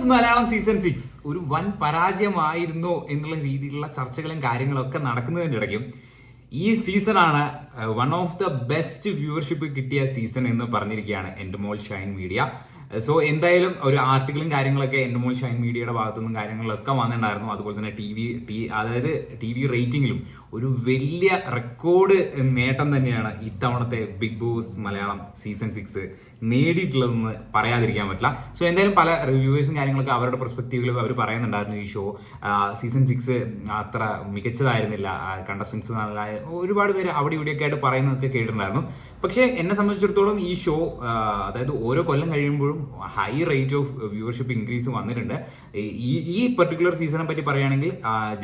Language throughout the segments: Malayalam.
ബോസ് മലയാളം സീസൺ സിക്സ് ഒരു വൻ പരാജയമായിരുന്നോ എന്നുള്ള രീതിയിലുള്ള ചർച്ചകളും കാര്യങ്ങളും ഒക്കെ നടക്കുന്നതിന്റെ ഇടയ്ക്കും ഈ സീസണാണ് one of the best viewership കിട്ടിയ സീസൺ എന്ന് പറഞ്ഞിരിക്കുകയാണ് എന്റെ മോൾ ഷൈൻ മീഡിയ. സോ എന്തായാലും ഒരു ആർട്ടിക്കിളും കാര്യങ്ങളൊക്കെ എന്റെ മോൾ ഷൈൻ മീഡിയയുടെ ഭാഗത്തുനിന്നും കാര്യങ്ങളൊക്കെ വന്നിട്ടുണ്ടായിരുന്നു. അതുപോലെ തന്നെ ടി വി ടി അതായത് ടി വി റേറ്റിംഗിലും ഒരു വലിയ റെക്കോർഡ് നേട്ടം തന്നെയാണ് ഇത്തവണത്തെ Bigg Boss Malayalam season six നേടിയിട്ടുള്ളതെന്ന് പറയാതിരിക്കാൻ പറ്റില്ല. സോ എന്തായാലും പല റിവ്യൂവേഴ്സും കാര്യങ്ങളൊക്കെ അവരുടെ പെർസ്പെക്റ്റീവിൽ അവർ പറയുന്നുണ്ടായിരുന്നു ഈ ഷോ സീസൺ സിക്സ് അത്ര മികച്ചതായിരുന്നില്ല. കണ്ടസ്റ്റൻസ് നല്ല ഒരുപാട് പേര് അവിടെ ഇവിടെയൊക്കെ ആയിട്ട് പറയുന്നതൊക്കെ കേട്ടിട്ടുണ്ടായിരുന്നു. പക്ഷേ എന്നെ സംബന്ധിച്ചിടത്തോളം ഈ ഷോ അതായത് ഓരോ കൊല്ലം കഴിയുമ്പോഴും high rate of viewership increase വന്നിട്ടുണ്ട്. ഈ ഈ പെർട്ടിക്കുലർ സീസണെ പറ്റി പറയുകയാണെങ്കിൽ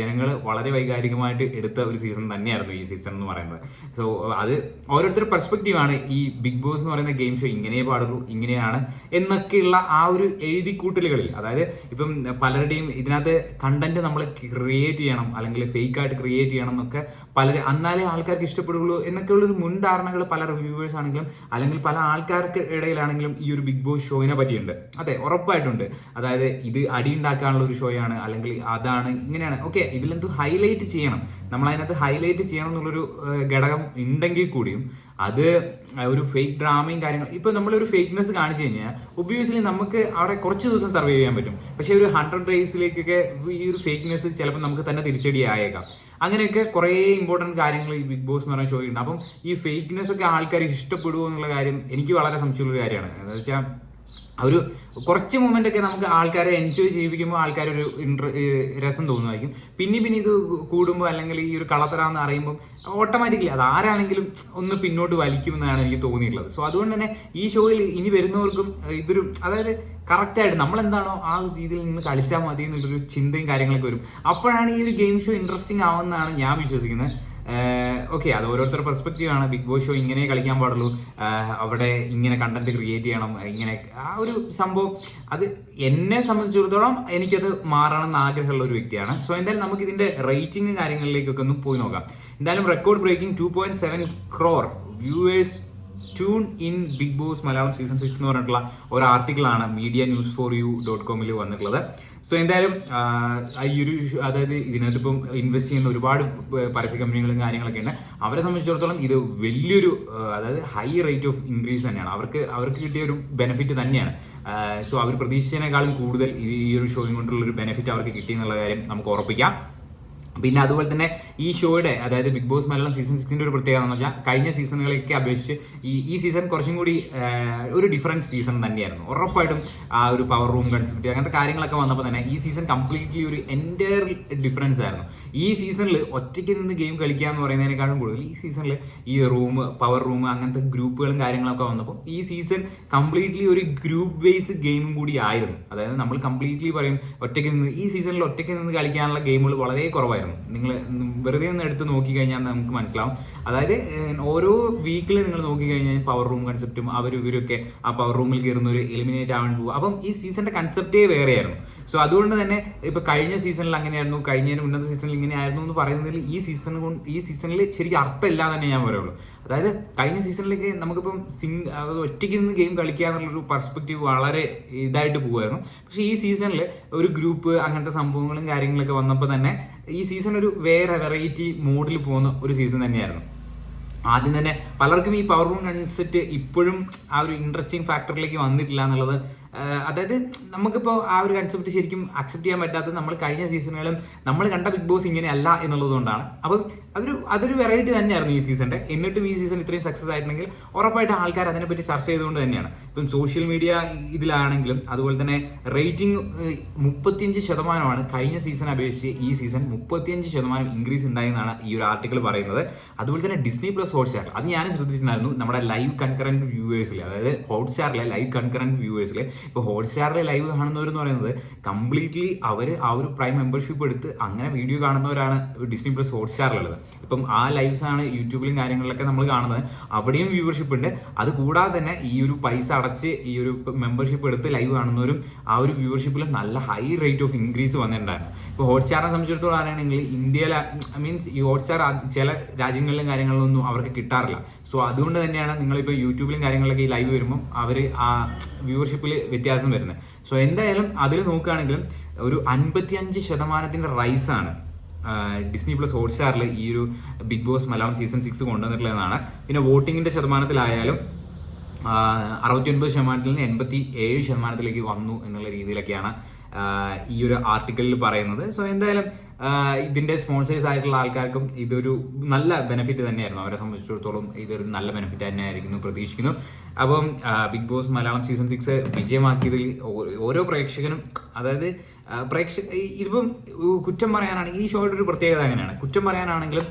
ജനങ്ങൾ വളരെ വൈകാരികമായിട്ട് എടുത്ത ഒരു സീസൺ തന്നെയായിരുന്നു ഈ സീസൺ എന്ന് പറയുന്നത്. സോ അത് ഓരോരുത്തരുടെ പെർസ്പെക്റ്റീവാണ് ഈ ബിഗ് ബോസ് എന്ന് പറയുന്ന ഗെയിം ഷോ ഇങ്ങനെ പാടുള്ളൂ ഇങ്ങനെയാണ് എന്നൊക്കെയുള്ള ആ ഒരു എഴുതിക്കൂട്ടലുകളിൽ. അതായത് ഇപ്പം പലരുടെയും ഇതിനകത്ത് കണ്ടന്റ് നമ്മൾ ക്രിയേറ്റ് ചെയ്യണം അല്ലെങ്കിൽ ഫേക്ക് ആയിട്ട് ക്രിയേറ്റ് ചെയ്യണം എന്നൊക്കെ പല എന്നാലേ ആൾക്കാർക്ക് ഇഷ്ടപ്പെടുകയുള്ളൂ എന്നൊക്കെയുള്ള ഒരു മുൻധാരണകൾ പല റിവ്യൂവേഴ്സ് ആണെങ്കിലും അല്ലെങ്കിൽ പല ആൾക്കാർക്ക് ഇടയിലാണെങ്കിലും ഈ ഒരു ബിഗ് ബോസ് ഷോയിനെ പറ്റിയുണ്ട്. അതെ ഉറപ്പായിട്ടുണ്ട്. അതായത് ഇത് അടി ഉണ്ടാക്കാനുള്ള ഒരു ഷോയാണ് അല്ലെങ്കിൽ അതാണ് ഇങ്ങനെയാണ്. ഓക്കെ ഇതിലെന്ത് ഹൈലൈറ്റ് ചെയ്യണം? നമ്മൾ അതിനകത്ത് ഹൈലൈറ്റ് ചെയ്യണം എന്നുള്ളൊരു ഘടകം ഉണ്ടെങ്കിൽ കൂടിയും അത് ഒരു ഫേക്ക് ഡ്രാമയും കാര്യങ്ങളും ഇപ്പൊ നമ്മളൊരു ഫേക്ക്നെസ് കാണിച്ചു കഴിഞ്ഞാൽ ഒബ്വിയസ്ലി നമുക്ക് അവിടെ കുറച്ച് ദിവസം സർവൈവ് ചെയ്യാൻ പറ്റും. പക്ഷെ ഒരു ഹൺഡ്രഡ് ഡേയ്സിലേക്കൊക്കെ ഈ ഒരു ഫേക്ക്നെസ് ചിലപ്പോൾ നമുക്ക് തന്നെ തിരിച്ചടി ആയേക്കാം. അങ്ങനെയൊക്കെ കുറേ ഇമ്പോർട്ടന്റ് കാര്യങ്ങൾ ഈ ബിഗ് ബോസ് എന്ന് പറയുന്ന ഉണ്ട്. അപ്പം ഈ ഫേക്ക്നെസ് ഒക്കെ ആൾക്കാർ ഇഷ്ടപ്പെടുമോ എന്നുള്ള കാര്യം എനിക്ക് വളരെ സംശയമുള്ള കാര്യമാണ്. എന്താ വെച്ചാൽ ഒരു കുറച്ച് മൊമെന്റ് ഒക്കെ നമുക്ക് ആൾക്കാരെ എൻജോയ് ചെയ്യിപ്പിക്കുമ്പോൾ ആൾക്കാരൊരു ഇൻട്ര രസം തോന്നുമായിരിക്കും. പിന്നെ പിന്നെ ഇത് കൂടുമ്പോൾ അല്ലെങ്കിൽ ഈ ഒരു കളത്തരാന്ന് അറിയുമ്പോൾ ഓട്ടോമാറ്റിക്കലി അത് ആരാണെങ്കിലും ഒന്ന് പിന്നോട്ട് വലിക്കുമെന്നാണ് എനിക്ക് തോന്നിയിട്ടുള്ളത്. സോ അതുകൊണ്ട് തന്നെ ഈ ഷോയിൽ ഇനി വരുന്നവർക്കും ഇതൊരു അതായത് കറക്റ്റായിട്ട് നമ്മൾ എന്താണോ ആ രീതിയിൽ നിന്ന് കളിച്ചാൽ മതി എന്നുള്ളൊരു ചിന്തയും കാര്യങ്ങളൊക്കെ വരും. അപ്പോഴാണ് ഈ ഒരു ഗെയിം ഷോ ഇൻട്രസ്റ്റിംഗ് ആവുമെന്നാണ് ഞാൻ വിശ്വസിക്കുന്നത്. ഓക്കെ അത് ഓരോരുത്തരുടെ പെർസ്പെക്റ്റീവ് ആണ്. ബിഗ് ബോസ് ഷോ ഇങ്ങനെ കളിക്കാൻ പാടുള്ളൂ. അവിടെ ഇങ്ങനെ കണ്ടന്റ് ക്രിയേറ്റ് ചെയ്യണം. ഇങ്ങനെ ആ ഒരു സംഭവം. അത് എന്നെ സംബന്ധിച്ചിടത്തോളം എനിക്കത് മാറണം എന്ന് ആഗ്രഹമുള്ള ഒരു വ്യക്തിയാണ്. സോ എന്തായാലും നമുക്ക് ഇതിന്റെ റേറ്റിംഗ് കാര്യങ്ങളിലേക്കൊക്കെ ഒന്ന് പോയി നോക്കാം. എന്തായാലും record breaking two point seven crore viewers tune in Bigg Boss Malayalam season six എന്ന് പറഞ്ഞിട്ടുള്ള ഒരു ആർട്ടിക്കിളാണ് media news for you dot കോമിൽ വന്നിട്ടുള്ളത്. സോ എന്തായാലും ഈ ഒരു അതായത് ഇതിനകത്ത് ഇപ്പം ഇൻവെസ്റ്റ് ചെയ്യുന്ന ഒരുപാട് പരസ്യ കമ്പനികളും കാര്യങ്ങളൊക്കെ ഉണ്ട്. അവരെ സംബന്ധിച്ചിടത്തോളം ഇത് വലിയൊരു അതായത് ഹൈ റേറ്റ് ഓഫ് ഇൻക്രീസ് തന്നെയാണ്. അവർക്ക് അവർക്ക് കിട്ടിയ ഒരു ബെനിഫിറ്റ് തന്നെയാണ്. സോ അവർ പ്രതീക്ഷിച്ചതിനേക്കാളും കൂടുതൽ ഈ ഒരു ഷോയും കൊണ്ടുള്ള ഒരു ബെനിഫിറ്റ് അവർക്ക് കിട്ടിയെന്നുള്ള കാര്യം നമുക്ക് ഉറപ്പിക്കാം. പിന്നെ അതുപോലെ തന്നെ ഈ ഷോയുടെ അതായത് ബിഗ് ബോസ് മലയാളം സീസൺ സിക്സിന്റെ ഒരു പ്രത്യേകത എന്ന് വെച്ചാൽ കഴിഞ്ഞ സീസണുകളൊക്കെ അപേക്ഷിച്ച് ഈ ഈ സീസൺ കുറച്ചും കൂടി ഒരു ഡിഫറന്റ് സീസൺ തന്നെയായിരുന്നു. ഉറപ്പായിട്ടും ആ ഒരു പവർ റൂം കൺസെപ്റ്റ് അങ്ങനത്തെ കാര്യങ്ങളൊക്കെ വന്നപ്പോൾ തന്നെ ഈ സീസൺ കംപ്ലീറ്റ്ലി ഒരു എന്റയർ ഡിഫറൻസ് ആയിരുന്നു. ഈ സീസണിൽ ഒറ്റയ്ക്ക് നിന്ന് ഗെയിം കളിക്കുക എന്ന് പറയുന്നതിനേക്കാളും കൂടുതൽ ഈ സീസണിൽ ഈ റൂം പവർ റൂം അങ്ങനത്തെ ഗ്രൂപ്പുകളും കാര്യങ്ങളൊക്കെ വന്നപ്പോൾ ഈ സീസൺ കംപ്ലീറ്റ്ലി ഒരു ഗ്രൂപ്പ് ബേസ് ഗെയിമും കൂടി ആയിരുന്നു. അതായത് നമ്മൾ കംപ്ലീറ്റ്ലി പറയും ഒറ്റയ്ക്ക് നിന്ന് ഈ സീസണിൽ ഒറ്റയ്ക്ക് നിന്ന് കളിക്കാനുള്ള ഗെയിമുകൾ വളരെ കുറവായിരുന്നു. നിങ്ങൾ വെറുതെ ഒന്ന് എടുത്ത് നോക്കിക്കഴിഞ്ഞാൽ നമുക്ക് മനസ്സിലാവും. അതായത് ഓരോ വീക്കിൽ നിങ്ങൾ നോക്കിക്കഴിഞ്ഞാൽ പവർ റൂം കൺസെപ്റ്റും അവർ ഇവരൊക്കെ ആ പവർ റൂമിൽ കയറുന്ന ഒരു എലിമിനേറ്റ് ആവാൻ പോകും. അപ്പം ഈ സീസണിന്റെ കൺസെപ്റ്റേ വേറെയായിരുന്നു. സോ അതുകൊണ്ട് തന്നെ ഇപ്പൊ കഴിഞ്ഞ സീസണിൽ അങ്ങനെയായിരുന്നു കഴിഞ്ഞ മുന്നത്തെ സീസണിൽ ഇങ്ങനെയായിരുന്നു എന്ന് പറയുന്നതിൽ ഈ സീസൺ കൊണ്ട് ഈ സീസണിൽ ശരിക്കും അർത്ഥമില്ല തന്നെ ഞാൻ പറയുള്ളൂ. അതായത് കഴിഞ്ഞ സീസണിലേക്ക് നമുക്കിപ്പം സിംഗ് ഒറ്റയ്ക്ക് നിന്ന് ഗെയിം കളിക്കുക എന്നുള്ളൊരു പെർസ്പെക്റ്റീവ് വളരെ ഇതായിട്ട് പോകുമായിരുന്നു പക്ഷേ ഈ സീസണിൽ ഒരു ഗ്രൂപ്പ് അങ്ങനത്തെ സംഭവങ്ങളും കാര്യങ്ങളൊക്കെ വന്നപ്പോൾ തന്നെ ഈ സീസൺ ഒരു വേറെ വെറൈറ്റി മൂഡിൽ പോകുന്ന ഒരു സീസൺ തന്നെയായിരുന്നു. ആദ്യം തന്നെ പലർക്കും ഈ പവർ റൂം കൺസെപ്റ്റ് ഇപ്പോഴും ആ ഒരു ഇൻട്രസ്റ്റിംഗ് ഫാക്ടറിലേക്ക് വന്നിട്ടില്ല എന്നുള്ളത് അതായത് നമുക്കിപ്പോൾ ആ ഒരു കൺസെപ്റ്റ് ശരിക്കും അക്സെപ്റ്റ് ചെയ്യാൻ പറ്റാത്ത നമ്മൾ കഴിഞ്ഞ സീസണുകളും നമ്മൾ കണ്ട ബിഗ് ബോസ് ഇങ്ങനെയല്ല എന്നുള്ളത് കൊണ്ടാണ്. അപ്പം അതൊരു അതൊരു വെറൈറ്റി തന്നെയായിരുന്നു ഈ സീസണിന്റെ എന്നിട്ടും ഈ സീസൺ ഇത്രയും സക്സസ് ആയിട്ടുണ്ടെങ്കിൽ ഉറപ്പായിട്ട് ആൾക്കാർ അതിനെപ്പറ്റി ചർച്ച ചെയ്തുകൊണ്ട് തന്നെയാണ്. ഇപ്പം സോഷ്യൽ മീഡിയ ഇതിലാണെങ്കിലും അതുപോലെ തന്നെ റേറ്റിംഗ് മുപ്പത്തിയഞ്ച് ശതമാനമാണ് കഴിഞ്ഞ സീസൺ അപേക്ഷിച്ച് ഈ സീസൺ മുപ്പത്തിയഞ്ച് ശതമാനം ഇൻക്രീസ് ഉണ്ടായെന്നാണ് ഈ ഒരു ആർട്ടിക്കിൾ പറയുന്നത്. അതുപോലെ തന്നെ ഡിസ്നി പ്ലസ് ഹോട്ട്സ്റ്റാർ അത് ഞാൻ ശ്രദ്ധിച്ചിട്ടുണ്ടായിരുന്നു നമ്മുടെ ലൈവ് കൺകറന്റ് വ്യൂവേഴ്സിൽ അതായത് ഹോട്ട്സ്റ്റാറിലെ ലൈവ് കൺകറന്റ് വ്യൂവേഴ്സിൽ ഇപ്പോൾ ഹോട്ട്സ്റ്റാറിൽ ലൈവ് കാണുന്നവരെന്ന് പറയുന്നത് കംപ്ലീറ്റ്ലി അവർ ആ ഒരു പ്രൈം മെമ്പർഷിപ്പ് എടുത്ത് അങ്ങനെ വീഡിയോ കാണുന്നവരാണ് ഡിസ്നി പ്ലസ് ഹോട്ട്സ്റ്റാറിലുള്ളത്. ഇപ്പം ആ ലൈവ്സ് ആണ് യൂട്യൂബിലും കാര്യങ്ങളിലൊക്കെ നമ്മൾ കാണുന്നത്. അവിടെയും വ്യൂവർഷിപ്പ് ഉണ്ട്. അത് കൂടാതെ തന്നെ ഈ ഒരു പൈസ അടച്ച് ഈ ഒരു മെമ്പർഷിപ്പ് എടുത്ത് ലൈവ് കാണുന്നവരും ആ ഒരു വ്യൂവർഷിപ്പിൽ നല്ല ഹൈ റേറ്റ് ഓഫ് ഇൻക്രീസ് വന്നിട്ടുണ്ടായിരുന്നു. ഇപ്പോൾ ഹോട്ട്സ്റ്റാറിനെ സംബന്ധിച്ചിടത്തോളം ആണെങ്കിൽ ഇന്ത്യയിലെ മീൻസ് ഈ ഹോട്ട്സ്റ്റാർ ചില രാജ്യങ്ങളിലും കാര്യങ്ങളിലൊന്നും അവർക്ക് കിട്ടാറില്ല. സോ അതുകൊണ്ട് തന്നെയാണ് നിങ്ങളിപ്പോൾ യൂട്യൂബിലും കാര്യങ്ങളിലൊക്കെ ഈ ലൈവ് വരുമ്പോൾ അവർ ആ വ്യൂവർഷിപ്പിൽ വ്യത്യാസം വരുന്നത്. സോ എന്തായാലും അതിൽ നോക്കുകയാണെങ്കിലും ഒരു അൻപത്തിയഞ്ച് ശതമാനത്തിന്റെ റൈസാണ് ഡിസ്നി പ്ലസ് ഹോട്ട്സ്റ്റാറിൽ ഈ ഒരു Bigg Boss Malayalam season six കൊണ്ടുവന്നിട്ടുള്ളതെന്നാണ്. പിന്നെ വോട്ടിങ്ങിന്റെ ശതമാനത്തിലായാലും അറുപത്തി ഒൻപത് ശതമാനത്തിൽ നിന്ന് എൺപത്തി ഏഴ് ശതമാനത്തിലേക്ക് വന്നു എന്നുള്ള രീതിയിലൊക്കെയാണ് ഈ ഒരു ആർട്ടിക്കിളിൽ പറയുന്നത്. സോ എന്തായാലും ഇതിന്റെ സ്പോൺസേഴ്സ് ആയിട്ടുള്ള ആൾക്കാർക്കും ഇതൊരു നല്ല ബെനിഫിറ്റ് തന്നെയായിരുന്നു. അവരെ സംബന്ധിച്ചിടത്തോളം ഇതൊരു നല്ല ബെനിഫിറ്റ് തന്നെയായിരിക്കുന്നു പ്രതീക്ഷിക്കുന്നു. അപ്പം Bigg Boss Malayalam season six വിജയമാക്കിയതിൽ ഓരോ പ്രേക്ഷകനും അതായത് പ്രേക്ഷ ഇതിപ്പം കുറ്റം പറയാനാണെങ്കിൽ ഈ ഷോയുടെ ഒരു പ്രത്യേകത അങ്ങനെയാണ്. കുറ്റം പറയാനാണെങ്കിലും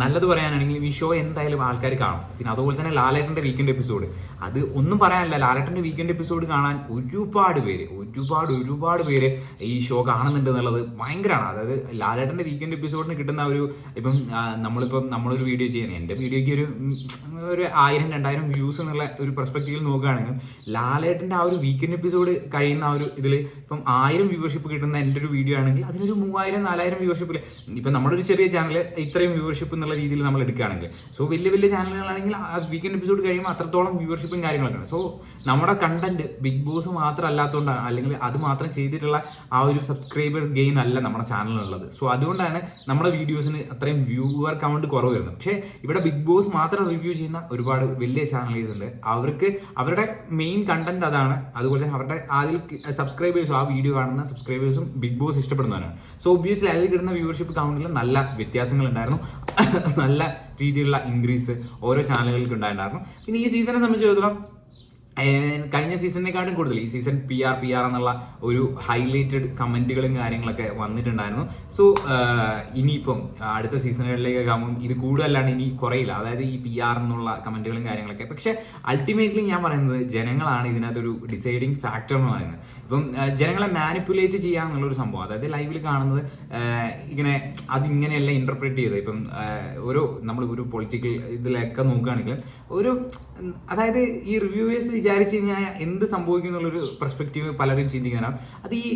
നല്ലത് പറയാനാണെങ്കിലും ഈ ഷോ എന്തായാലും ആൾക്കാർ കാണും. പിന്നെ അതുപോലെ തന്നെ ലാലേട്ടന്റെ വീക്കെൻഡ് എപ്പിസോഡ് അത് ഒന്നും പറയാനല്ല. ലാലേട്ടന്റെ വീക്കെൻഡ് എപ്പിസോഡ് കാണാൻ ഒരുപാട് പേര് ഒരുപാട് ഒരുപാട് പേര് ഈ ഷോ കാണുന്നുണ്ട് എന്നുള്ളത് ഭയങ്കരമാണ് അതായത് ലാലേട്ടന്റെ വീക്കെൻഡ് എപ്പിസോഡിന് കിട്ടുന്ന ഒരു ഇപ്പം നമ്മളിപ്പം നമ്മളൊരു വീഡിയോ ചെയ്യുന്നത്. എന്റെ വീഡിയോയ്ക്ക് ഒരു ഒരു ആയിരം രണ്ടായിരം വ്യൂസ് എന്നുള്ള ഒരു പെർസ്പെക്റ്റീവിൽ നോക്കുകയാണെങ്കിൽ ലാലേട്ടന്റെ ആ ഒരു വീക്കെൻഡ് എപ്പിസോഡ് കഴിയുന്ന ആ ഒരു ഇതിൽ ഇപ്പം ആയിരം വ്യൂവർഷിപ്പ് കിട്ടുന്ന എന്റെ ഒരു വീഡിയോ ആണെങ്കിൽ അതിനൊരു മൂവായിരം നാലായിരം വ്യൂവർഷിപ്പിൽ ഇപ്പം നമ്മുടെ ഒരു ചെറിയ ചാനൽ ഇത്രയും വ്യൂവർഷിപ്പ് എന്നുള്ള രീതിയിൽ നമ്മൾ എടുക്കുകയാണെങ്കിൽ. സോ വലിയ വലിയ ചാനലുകളാണെങ്കിൽ ആ വീക്കെൻഡ് എപ്പിസോഡ് കഴിയുമ്പോൾ അത്രത്തോളം വ്യൂവർഷിപ്പും കാര്യങ്ങളൊക്കെയാണ്. സോ നമ്മുടെ കണ്ടന്റ് ബിഗ് ബോസ് മാത്രം അല്ലാത്തതുകൊണ്ടാണ് അല്ലെങ്കിൽ അത് മാത്രം ചെയ്തിട്ടുള്ള ആ ഒരു സബ്സ്ക്രൈബർ ഗെയിൻ അല്ല നമ്മുടെ ചാനലിനുള്ളത് സോ അതുകൊണ്ടാണ് നമ്മുടെ വീഡിയോസിന് അത്രയും വ്യൂവർ കൗണ്ട് കുറവ് വരുന്നത്. പക്ഷേ ഇവിടെ ബിഗ് ബോസ് മാത്രം റിവ്യൂ ചെയ്യുന്ന ഒരുപാട് വലിയ ചാനലേഴ്സ് ഉണ്ട് അവർക്ക് അവരുടെ മെയിൻ കണ്ടന്റ് അതാണ്. അതുപോലെ തന്നെ അവരുടെ അതിൽ സബ്സ്ക്രൈബേഴ്സും ആ വീഡിയോ കാണുന്ന സബ്സ്ക്രൈബേഴ്സും ബിഗ് ബോസ് ഇഷ്ടപ്പെടുന്നവരാണ്. സോ ഒബ്വിയസ്ലി അതിൽ കിട്ടുന്ന വ്യൂവർഷിപ്പ് കൗണ്ടിൽ നല്ല വ്യത്യാസങ്ങൾ ഉണ്ടായിരുന്നു നല്ല രീതിയിലുള്ള ഇൻക്രീസ് ഓരോ ചാനലുകൾക്ക് ഉണ്ടായിട്ടുണ്ടായിരുന്നു. പിന്നെ ഈ സീസണെ സംബന്ധിച്ചിടത്തോളം കഴിഞ്ഞ സീസണിനെക്കാട്ടും കൂടുതൽ. ഈ season P R P R എന്നുള്ള ഒരു ഹൈലൈറ്റഡ് കമന്റുകളും കാര്യങ്ങളൊക്കെ വന്നിട്ടുണ്ടായിരുന്നു. സോ ഇനിയിപ്പം അടുത്ത സീസണുകളിലേക്ക് ആകുമ്പോൾ ഇത് കൂടുതലാണ് ഇനി കുറയില്ല. അതായത് ഈ പി ആർ എന്നുള്ള കമന്റുകളും കാര്യങ്ങളൊക്കെ. പക്ഷേ അൾട്ടിമേറ്റ്ലി ഞാൻ പറയുന്നത് ജനങ്ങളാണ് ഇതിനകത്തൊരു ഡിസൈഡിങ് ഫാക്ടർ എന്ന് പറയുന്നത്. ഇപ്പം ജനങ്ങളെ മാനിപ്പുലേറ്റ് ചെയ്യുക എന്നുള്ളൊരു സംഭവം. അതായത് ലൈവിൽ കാണുന്നത് ഇങ്ങനെ അതിങ്ങനെയല്ല ഇന്റർപ്രറ്റ് ചെയ്ത് ഇപ്പം ഒരു നമ്മൾ ഒരു പൊളിറ്റിക്കൽ ഇതിലൊക്കെ നോക്കുകയാണെങ്കിലും ഒരു അതായത് ഈ റിവ്യൂവേഴ്സ് വിചാരിച്ചു കഴിഞ്ഞാൽ എന്ത് സംഭവിക്കും എന്നുള്ളൊരു പെർസ്പെക്റ്റീവ് പലരും ചിന്തിക്കാനാണ് അത് ഈ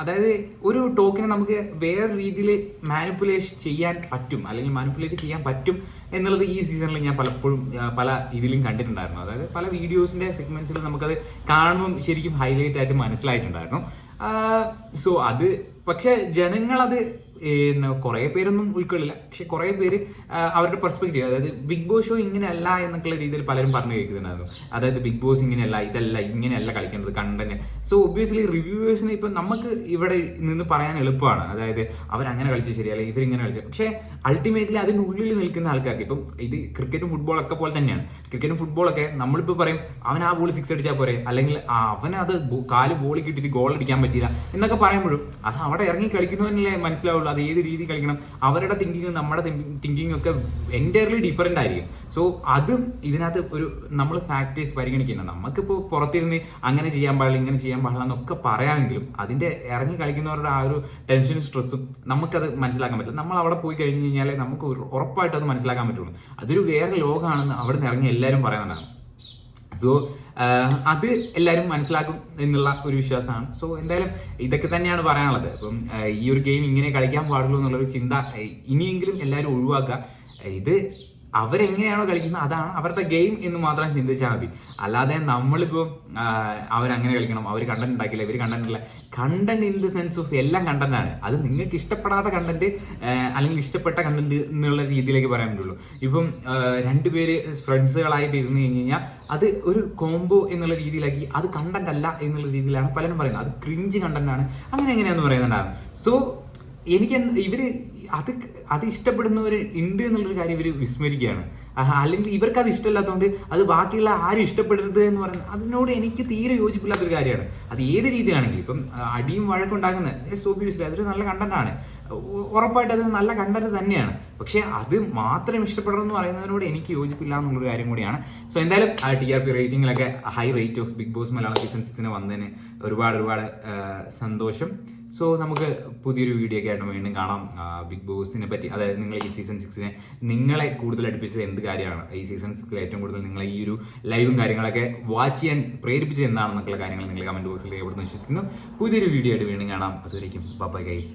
അതായത് ഒരു ടോക്കിനെ നമുക്ക് വേറെ രീതിയിൽ മാനിപ്പുലേഷൻ ചെയ്യാൻ പറ്റും. അല്ലെങ്കിൽ മാനിപ്പുലേറ്റ് ചെയ്യാൻ പറ്റും എന്നുള്ളത് ഈ സീസണിൽ ഞാൻ പലപ്പോഴും പല ഇതിലും കണ്ടിട്ടുണ്ടായിരുന്നു. അതായത് പല വീഡിയോസിന്റെ സെഗ്മെന്റ്സിൽ നമുക്കത് കാണുമ്പം ശരിക്കും ഹൈലൈറ്റ് ആയിട്ട് മനസ്സിലായിട്ടുണ്ടായിരുന്നു. സോ അത് പക്ഷെ ജനങ്ങളത് കുറെ പേരൊന്നും ഉൾക്കൊള്ളില്ല. പക്ഷെ കുറേ പേര് അവരുടെ പെർസ്പെക്റ്റീവ് അതായത് ബിഗ് ബോസ് ഷോ ഇങ്ങനെയല്ല എന്നൊക്കെയുള്ള രീതിയിൽ പലരും പറഞ്ഞു കേൾക്കുന്നുണ്ടായിരുന്നു. അതായത് ബിഗ് ബോസ് ഇങ്ങനെയല്ല ഇതല്ല ഇങ്ങനെയല്ല കളിക്കേണ്ടത് കണ്ടന്റ് സോ ഒബ്വിയസ്ലി റിവ്യൂവേഴ്സിന് ഇപ്പം നമുക്ക് ഇവിടെ നിന്ന് പറയാൻ എളുപ്പമാണ്. അതായത് അവരങ്ങനെ കളിച്ച് ശരിയല്ല ഇവരിങ്ങനെ കളിച്ചു പക്ഷേ അൾട്ടിമേറ്റ്ലി അതിനുള്ളിൽ നിൽക്കുന്ന ആൾക്കാർക്ക് ഇപ്പം ഇത് ക്രിക്കറ്റും ഫുട്ബോളൊക്കെ പോലെ തന്നെയാണ്. ക്രിക്കറ്റും ഫുട്ബോളൊക്കെ നമ്മളിപ്പോൾ പറയും അവൻ ആ ബോൾ സിക്സ് അടിച്ചാൽ പോരെ. അല്ലെങ്കിൽ അവനത് കാൽ ബോളി കിട്ടിയിട്ട് ഗോൾ അടിക്കാൻ പറ്റില്ല എന്നൊക്കെ പറയുമ്പോഴും അത് അവിടെ ഇറങ്ങി കളിക്കുന്നവനല്ലേ മനസ്സിലാവുള്ളൂ. അത് ഏത് രീതിയിൽ കളിക്കണം അവരുടെ തിങ്കിങ് നമ്മുടെ തിങ്കിങ് ഒക്കെ എന്റയർലി ഡിഫറെന്റ് ആയിരിക്കും. സോ അതും ഇതിനകത്ത് ഒരു നമ്മൾ ഫാക്ടേഴ്സ് പരിഗണിക്കണം നമുക്കിപ്പോൾ പുറത്തിരുന്ന് അങ്ങനെ ചെയ്യാൻ പാടില്ല ഇങ്ങനെ ചെയ്യാൻ പാടില്ല എന്നൊക്കെ പറയാമെങ്കിലും അതിന്റെ ഇറങ്ങി കളിക്കുന്നവരുടെ ആ ഒരു ടെൻഷനും സ്ട്രെസ്സും നമുക്കത് മനസ്സിലാക്കാൻ പറ്റില്ല. നമ്മൾ അവിടെ പോയി കഴിഞ്ഞ് കഴിഞ്ഞാൽ നമുക്ക് ഉറപ്പായിട്ട് അത് മനസ്സിലാക്കാൻ പറ്റുള്ളൂ. അതൊരു വേറെ ലോകമാണെന്ന് അവിടെ നിന്ന് ഇറങ്ങി എല്ലാവരും പറയുന്നതാണ്. സോ അത് എല്ലാവരും മനസ്സിലാക്കും എന്നുള്ള ഒരു വിശ്വാസമാണ്. സോ എന്തായാലും ഇതൊക്കെ തന്നെയാണ് പറയാനുള്ളത്. അപ്പം ഈ ഒരു ഗെയിം ഇങ്ങനെ കളിക്കാൻ പാടുള്ളൂ എന്നുള്ളൊരു ചിന്ത ഇനിയെങ്കിലും എല്ലാവരും ഒഴിവാക്കുക. ഇത് അവരെങ്ങനെയാണോ കളിക്കുന്നത് അതാണ് അവരുടെ ഗെയിം എന്ന് മാത്രം ചിന്തിച്ചാൽ മതി. അല്ലാതെ നമ്മളിപ്പോൾ അവരങ്ങനെ കളിക്കണം അവർ കണ്ടന്റ് ഉണ്ടാക്കില്ല ഇവർ കണ്ടന്റ് ഇല്ല. Content in the sense of എല്ലാം കണ്ടന്റാണ് അത് നിങ്ങൾക്ക് ഇഷ്ടപ്പെടാത്ത കണ്ടന്റ് അല്ലെങ്കിൽ ഇഷ്ടപ്പെട്ട കണ്ടന്റ് എന്നുള്ള രീതിയിലേക്ക് പറയാൻ പറ്റുള്ളൂ. ഇപ്പം രണ്ടുപേര് ഫ്രണ്ട്സുകളായിട്ട് ഇരുന്ന് കഴിഞ്ഞ് കഴിഞ്ഞാൽ അത് ഒരു കോംബോ എന്നുള്ള രീതിയിലാക്കി അത് കണ്ടന്റ് അല്ല എന്നുള്ള രീതിയിലാണ് പലരും പറയുന്നത്. അത് ക്രിഞ്ച് കണ്ടന്റാണ് അങ്ങനെ എങ്ങനെയാന്ന് പറയുന്നുണ്ടാകും സോ എനിക്ക് ഇവർ അത് അത് ഇഷ്ടപ്പെടുന്നവർ ഉണ്ട് എന്നുള്ളൊരു കാര്യം ഇവർ വിസ്മരിക്കുകയാണ്. അല്ലെങ്കിൽ ഇവർക്ക് അത് ഇഷ്ടമില്ലാത്തതുകൊണ്ട് അത് ബാക്കിയുള്ള ആരും ഇഷ്ടപ്പെടരുത് എന്ന് പറയുന്നത് അതിനോട് എനിക്ക് തീരെ യോജിപ്പില്ലാത്തൊരു കാര്യമാണ്. അത് ഏത് രീതിയിലാണെങ്കിലും ഇപ്പം അടിയും വഴക്കുണ്ടാക്കുന്ന ഒബിയസ്ലി അതൊരു നല്ല കണ്ടന്റാണ്. ഉറപ്പായിട്ട് അത് നല്ല കണ്ടന്റ് തന്നെയാണ്. പക്ഷേ അത് മാത്രം ഇഷ്ടപ്പെടണം എന്ന് പറയുന്നതിനോട് എനിക്ക് യോജിപ്പില്ല എന്നുള്ളൊരു കാര്യം കൂടിയാണ്. സോ എന്തായാലും ആ T R P റേറ്റിംഗിലൊക്കെ high rate of Bigg Boss Malayalam season സിക്സിന് വന്നതിന് ഒരുപാട് ഒരുപാട് സന്തോഷം. സോ നമുക്ക് പുതിയൊരു വീഡിയോ ഒക്കെ ആയിട്ട് വീണ്ടും കാണാം. ബിഗ് ബോസിനെ പറ്റി. അതായത് നിങ്ങൾ ഈ സീസൺ സിക്സിനെ നിങ്ങളെ കൂടുതൽ അടുപ്പിച്ചത് എന്ത് കാര്യമാണ്? ഈ സീസൺ സിക്സിൽ ഏറ്റവും കൂടുതൽ നിങ്ങൾ ഈ ഒരു ലൈവും കാര്യങ്ങളൊക്കെ വാച്ച് ചെയ്യാൻ പ്രേരിപ്പിച്ചത് എന്താണെന്നൊക്കെയുള്ള കാര്യങ്ങൾ നിങ്ങൾ കമന്റ് ബോക്സിൽ രേഖപ്പെടുത്തുന്നു വിശ്വസിക്കുന്നു. പുതിയൊരു വീഡിയോ ആയിട്ട് വീണ്ടും കാണാം. അതുവരേക്കും ബൈ ഗൈസ്